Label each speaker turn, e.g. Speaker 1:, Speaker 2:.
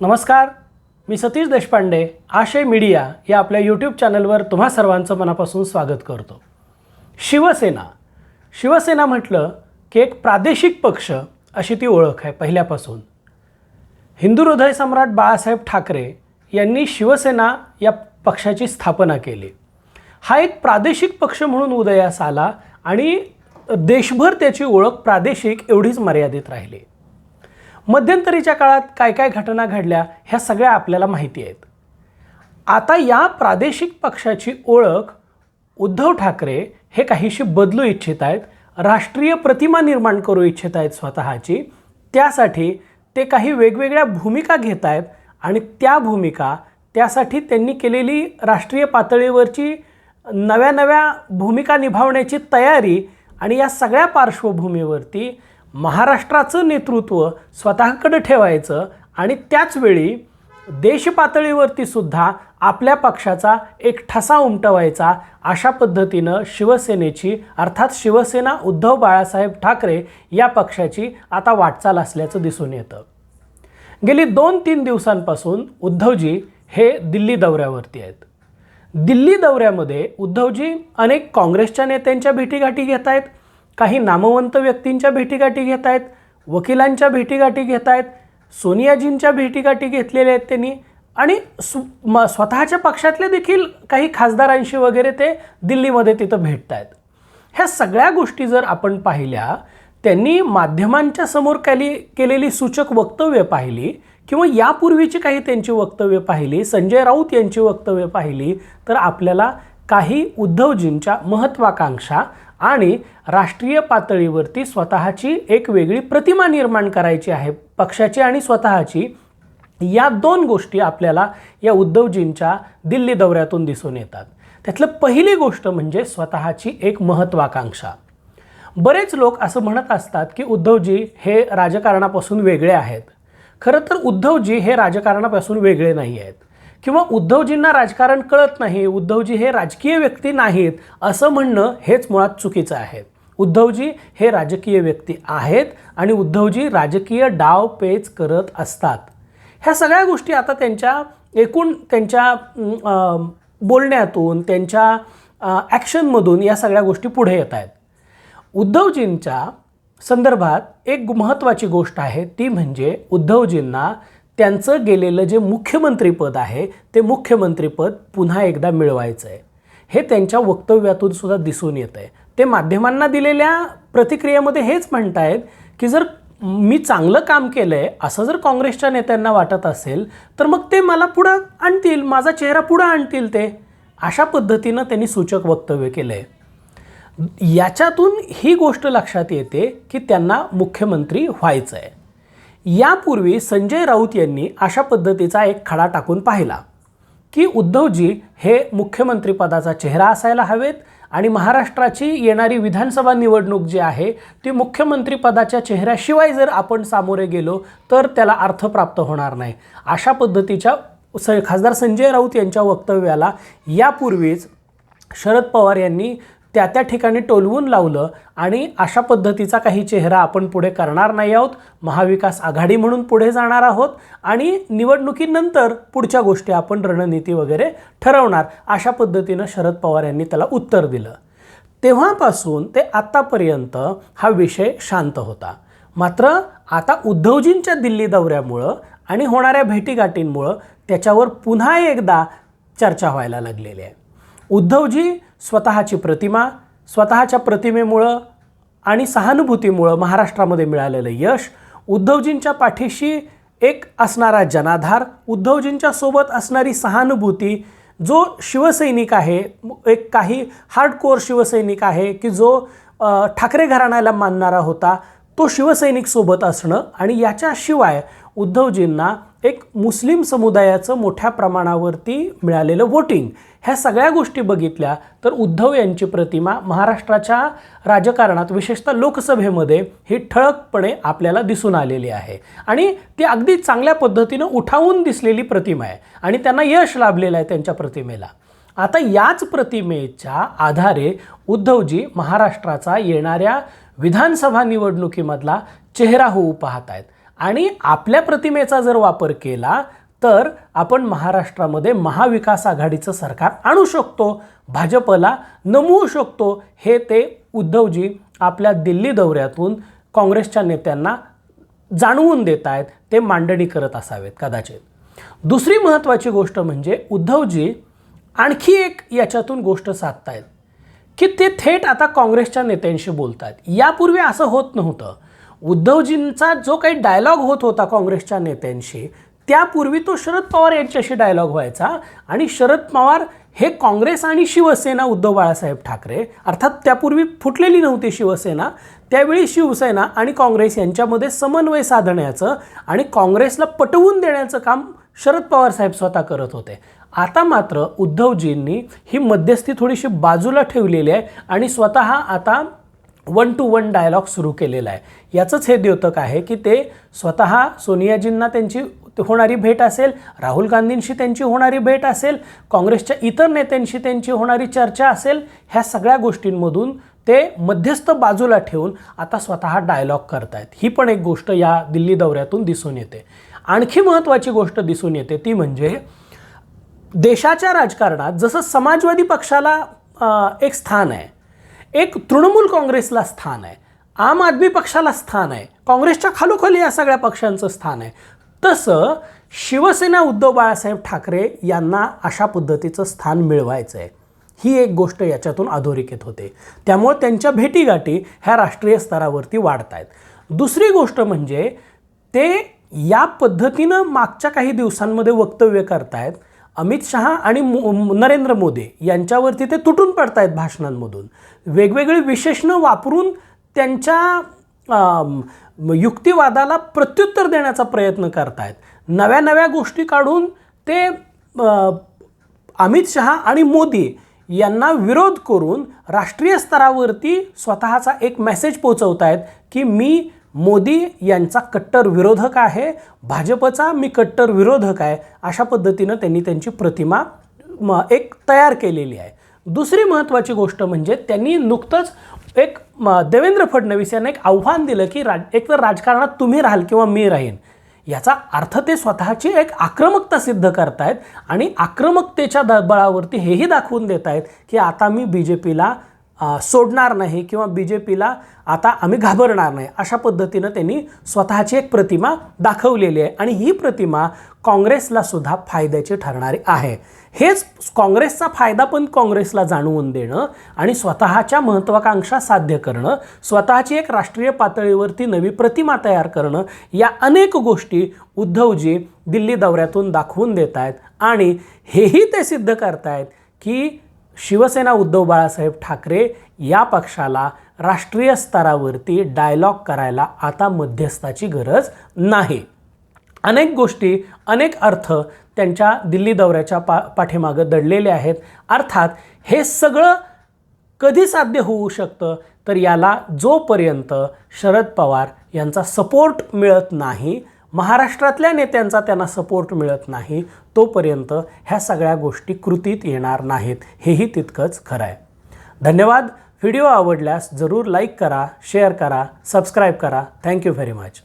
Speaker 1: नमस्कार मी सतीश देशपांडे आशय मीडिया या आपल्या यूट्यूब चॅनलवर तुम्हा सर्वांचं मनापासून स्वागत करतो. शिवसेना. शिवसेना म्हटलं की एक प्रादेशिक पक्ष अशी ती ओळख आहे पहिल्यापासून. हिंदू हृदय सम्राट बाळासाहेब ठाकरे यांनी शिवसेना या पक्षाची स्थापना केली. हा एक प्रादेशिक पक्ष म्हणून उदयास आला आणि देशभर त्याची ओळख प्रादेशिक एवढीच मर्यादित राहिली. मध्यंतरीच्या काळात काय काय घटना घडल्या ह्या सगळ्या आपल्याला माहिती आहेत. आता या प्रादेशिक पक्षाची ओळख उद्धव ठाकरे हे काहीशी बदलू इच्छित आहेत राष्ट्रीय प्रतिमा निर्माण करू इच्छित आहेत स्वतःची त्यासाठी ते काही वेगवेगळ्या भूमिका घेत आहेत आणि त्या भूमिका त्यासाठी त्यांनी केलेली राष्ट्रीय पातळीवरची नव्या नव्या भूमिका निभावण्याची तयारी आणि या सगळ्या पार्श्वभूमीवरती महाराष्ट्राचं नेतृत्व स्वतःकडे ठेवायचं आणि त्याचवेळी देशपातळीवरती सुद्धा आपल्या पक्षाचा एक ठसा उमटवायचा अशा पद्धतीनं शिवसेनेची अर्थात शिवसेना उद्धव बाळासाहेब ठाकरे या पक्षाची आता वाटचाल असल्याचं दिसून येतं. गेली दोन तीन दिवसांपासून उद्धवजी हे दिल्ली दौऱ्यावरती आहेत. दिल्ली दौऱ्यामध्ये उद्धवजी अनेक काँग्रेसच्या नेत्यांच्या भेटीगाठी घेत आहेत काही नामवंत व्यक्तींच्या भेटीगाठी घेत आहेत वकिलांच्या भेटीगाठी घेत आहेत सोनियाजींच्या भेटीगाठी घेतलेल्या आहेत त्यांनी. आणि स्व म स्वतःच्या पक्षातले देखील काही खासदारांशी वगैरे ते दिल्लीमध्ये तिथं भेटत आहेत. ह्या सगळ्या गोष्टी जर आपण पाहिल्या त्यांनी माध्यमांच्या समोर केली केलेली सूचक वक्तव्य पाहिली किंवा यापूर्वीची काही त्यांची वक्तव्य पाहिली संजय राऊत यांची वक्तव्य पाहिली तर आपल्याला काही उद्धवजींच्या महत्त्वाकांक्षा आणि राष्ट्रीय पातळीवरती स्वतःची एक वेगळी प्रतिमा निर्माण करायची आहे. पक्षाची आणि स्वतःची. या दोन गोष्टी आपल्याला या उद्धवजींच्या दिल्ली दौऱ्यातून दिसून येतात. त्यातलं पहिली गोष्ट म्हणजे स्वतःची एक महत्त्वाकांक्षा. बरेच लोक असं म्हणत असतात की उद्धवजी हे राजकारणापासून वेगळे आहेत. खरं तर उद्धवजी हे राजकारणापासून वेगळे नाही आहेत. किंवा उद्धवजींना राजकारण कळत नाही उद्धवजी हे राजकीय व्यक्ती नाहीत असं म्हणणं हेच मुळात चुकीचं आहे. उद्धवजी हे राजकीय व्यक्ती आहेत आणि उद्धवजी राजकीय डाव पेच करत असतात. ह्या सगळ्या गोष्टी आता त्यांच्या एकूण त्यांच्या बोलण्यातून त्यांच्या ॲक्शनमधून या सगळ्या गोष्टी पुढे येत आहेत. उद्धवजींच्या संदर्भात एक महत्त्वाची गोष्ट आहे ती म्हणजे उद्धवजींना त्यांचं गेलेलं जे मुख्यमंत्रीपद आहे ते मुख्यमंत्रीपद पुन्हा एकदा मिळवायचं आहे हे त्यांच्या वक्तव्यातून सुद्धा दिसून येतं आहे ते माध्यमांना दिलेल्या प्रतिक्रियेमध्ये हेच म्हणतायत की जर मी चांगलं काम केलं आहे असं जर काँग्रेसच्या नेत्यांना वाटत असेल तर मग ते मला पुढं आणतील माझा चेहरा पुढं आणतील ते. अशा पद्धतीनं त्यांनी सूचक वक्तव्य केलं आहे याच्यातून ही गोष्ट लक्षात येते की त्यांना मुख्यमंत्री व्हायचं आहे यापूर्वी संजय राऊत यांनी अशा पद्धतीचा एक खडा टाकून पाहिला की उद्धवजी हे मुख्यमंत्रीपदाचा चेहरा असायला हवेत आणि महाराष्ट्राची येणारी विधानसभा निवडणूक जी आहे ती मुख्यमंत्रीपदाच्या चेहऱ्याशिवाय जर आपण सामोरे गेलो तर त्याला अर्थ प्राप्त होणार नाही. अशा पद्धतीच्या स खासदार संजय राऊत यांच्या वक्तव्याला यापूर्वीच शरद पवार यांनी त्या त्या ठिकाणी टोलवून लावलं आणि अशा पद्धतीचा काही चेहरा आपण पुढे करणार नाही आहोत. महाविकास आघाडी म्हणून पुढे जाणार आहोत आणि निवडणुकीनंतर पुढच्या गोष्टी आपण रणनीती वगैरे ठरवणार. अशा पद्धतीनं शरद पवार यांनी त्याला उत्तर दिलं. तेव्हापासून ते आत्तापर्यंत हा विषय शांत होता. मात्र आता उद्धवजींच्या दिल्ली दौऱ्यामुळं आणि होणाऱ्या भेटीगाठींमुळं त्याच्यावर पुन्हा एकदा चर्चा व्हायला लागलेली आहे. उद्धवजी स्वतःची प्रतिमा स्वतःच्या प्रतिमेमुळं आणि सहानुभूतीमुळं महाराष्ट्रामध्ये मिळालेलं यश उद्धवजींच्या पाठीशी एक असणारा जनाधार उद्धवजींच्या सोबत असणारी सहानुभूती जो शिवसैनिक आहे एक काही हार्डकोअर शिवसैनिक आहे की जो ठाकरे घराण्याला मानणारा होता तो शिवसैनिक सोबत असणं आणि याच्याशिवाय उद्धवजींना एक मुस्लिम समुदायाचं मोठ्या प्रमाणावरती मिळालेलं वोटिंग ह्या सगळ्या गोष्टी बघितल्या तर उद्धव यांची प्रतिमा महाराष्ट्राच्या राजकारणात विशेषतः लोकसभेमध्ये ही ठळकपणे आपल्याला दिसून आलेली आहे. आणि ती अगदी चांगल्या पद्धतीनं उठावून दिसलेली प्रतिमा आहे आणि त्यांना यश लाभलेलं आहे त्यांच्या प्रतिमेला. आता याच प्रतिमेच्या आधारे उद्धवजी महाराष्ट्राचा येणाऱ्या विधानसभा निवडणुकीमधला चेहरा होऊ पाहत आहेत. आणि आपल्या प्रतिमेचा जर वापर केला तर आपण महाराष्ट्रामध्ये महाविकास आघाडीचं सरकार आणू शकतो. भाजपला नमवू शकतो. हे ते उद्धवजी आपल्या दिल्ली दौऱ्यातून काँग्रेसच्या नेत्यांना जाणवून देत आहेत. ते मांडणी करत असावेत कदाचित. दुसरी महत्त्वाची गोष्ट म्हणजे उद्धवजी आणखी एक याच्यातून गोष्ट साधतायत की ते थेट आता काँग्रेसच्या नेत्यांशी बोलत आहेत यापूर्वी असं होत नव्हतं. उद्धवजींचा जो काही डायलॉग होत होता काँग्रेसच्या नेत्यांशी त्यापूर्वी तो शरद पवार यांच्याशी डायलॉग व्हायचा. आणि शरद पवार हे काँग्रेस आणि शिवसेना उद्धव बाळासाहेब ठाकरे अर्थात त्यापूर्वी फुटलेली नव्हती शिवसेना त्यावेळी शिवसेना आणि काँग्रेस यांच्यामध्ये समन्वय साधण्याचं आणि काँग्रेसला पटवून देण्याचं काम शरद पवार साहेब स्वतः करत होते. आता मात्र उद्धवजींनी ही मध्यस्थी थोडीशी बाजूला ठेवलेली आहे आणि स्वतः आता वन टू वन डायलॉग सुरू केलेला आहे. याचंच हे द्योतक आहे की ते स्वतः सोनियाजींना त्यांची होणारी भेट असेल राहुल गांधींशी त्यांची होणारी भेट असेल काँग्रेसच्या इतर नेत्यांशी त्यांची होणारी चर्चा असेल ह्या सगळ्या गोष्टींमधून ते मध्यस्थ बाजूला ठेवून आता स्वतः डायलॉग करतायत. ही पण एक गोष्ट या दिल्ली दौऱ्यातून दिसून येते. आणखी महत्त्वाची गोष्ट दिसून येते ती म्हणजे देशाच्या राजकारणात जसं समाजवादी पक्षाला एक स्थान आहे एक तृणमूल काँग्रेसला स्थान आहे आम आदमी पक्षाला स्थान आहे काँग्रेसच्या खालोखाली या सगळ्या पक्षांचं स्थान आहे. तसं शिवसेना उद्धव बाळासाहेब ठाकरे यांना अशा पद्धतीचं स्थान मिळवायचं आहे. ही एक गोष्ट याच्यातून अधोरेखित होते. त्यामुळे त्यांच्या भेटीगाठी ह्या राष्ट्रीय स्तरावरती वाढत आहेत दुसरी गोष्ट म्हणजे ते या पद्धतीनं मागच्या काही दिवसांमध्ये वक्तव्य करतायत अमित शहा आणि मो नरेंद्र मोदी यांच्यावरती ते तुटून पडतायत भाषणांमधून. वेगवेगळी विशेषणं वापरून त्यांच्या युक्तिवादाला प्रत्युत्तर देण्याचा प्रयत्न करतायत. नव्या नव्या गोष्टी काढून ते अमित शहा आणि मोदी यांना विरोध करून राष्ट्रीय स्तरावरती स्वतःचा एक मेसेज पोचवत आहेत की मी मोदी यांचा कट्टर विरोधक आहे भाजपचा मी कट्टर विरोधक आहे अशा पद्धतीनं त्यांनी त्यांची प्रतिमा म, एक तयार केलेली आहे. दुसरी महत्त्वाची गोष्ट म्हणजे त्यांनी नुकतंच एक देवेंद्र फडणवीस यांना एक आव्हान दिलं की राज एकतर राजकारणात तुम्ही राहाल किंवा मी राहीन. याचा अर्थ ते स्वतःची एक आक्रमकता सिद्ध करतायत आणि आक्रमकतेच्या द बळावरती हेही दाखवून देत आहेत की आता मी बी जे पीला सोडणार नाही किंवा बी जे पीला आता आम्ही घाबरणार नाही अशा पद्धतीनं त्यांनी स्वतःची एक प्रतिमा दाखवलेली आहे. आणि ही प्रतिमा काँग्रेसला सुद्धा फायद्याची ठरणारी आहे. हेच काँग्रेसचा फायदा पण काँग्रेसला जाणवून देणं आणि स्वतःच्या महत्त्वाकांक्षा साध्य करणं स्वतःची एक राष्ट्रीय पातळीवरती नवी प्रतिमा तयार करणं या अनेक गोष्टी उद्धवजी दिल्ली दौऱ्यातून दाखवून देत आहेत. आणि हेही ते सिद्ध करतायत की शिवसेना उद्धव बाळासाहेब ठाकरे या पक्षाला राष्ट्रीय स्तरावरती डायलॉग करायला आता मध्यस्थाची गरज नाही. अनेक गोष्टी अनेक अर्थ त्यांच्या दिल्ली दौऱ्याच्या पा पाठीमागं दडलेले आहेत. अर्थात हे सगळं कधी साध्य होऊ शकतं? तर याला जोपर्यंत शरद पवार यांचा सपोर्ट मिळत नाही महाराष्ट्रातल्या नेत्यांचा त्यांना सपोर्ट मिळत नाही तोपर्यंत ह्या सगळ्या गोष्टी कृतीत येणार नाहीत. हेही तितकंच खरं आहे. धन्यवाद. व्हिडिओ आवडल्यास जरूर लाईक करा शेअर करा सबस्क्राईब करा. Thank you very much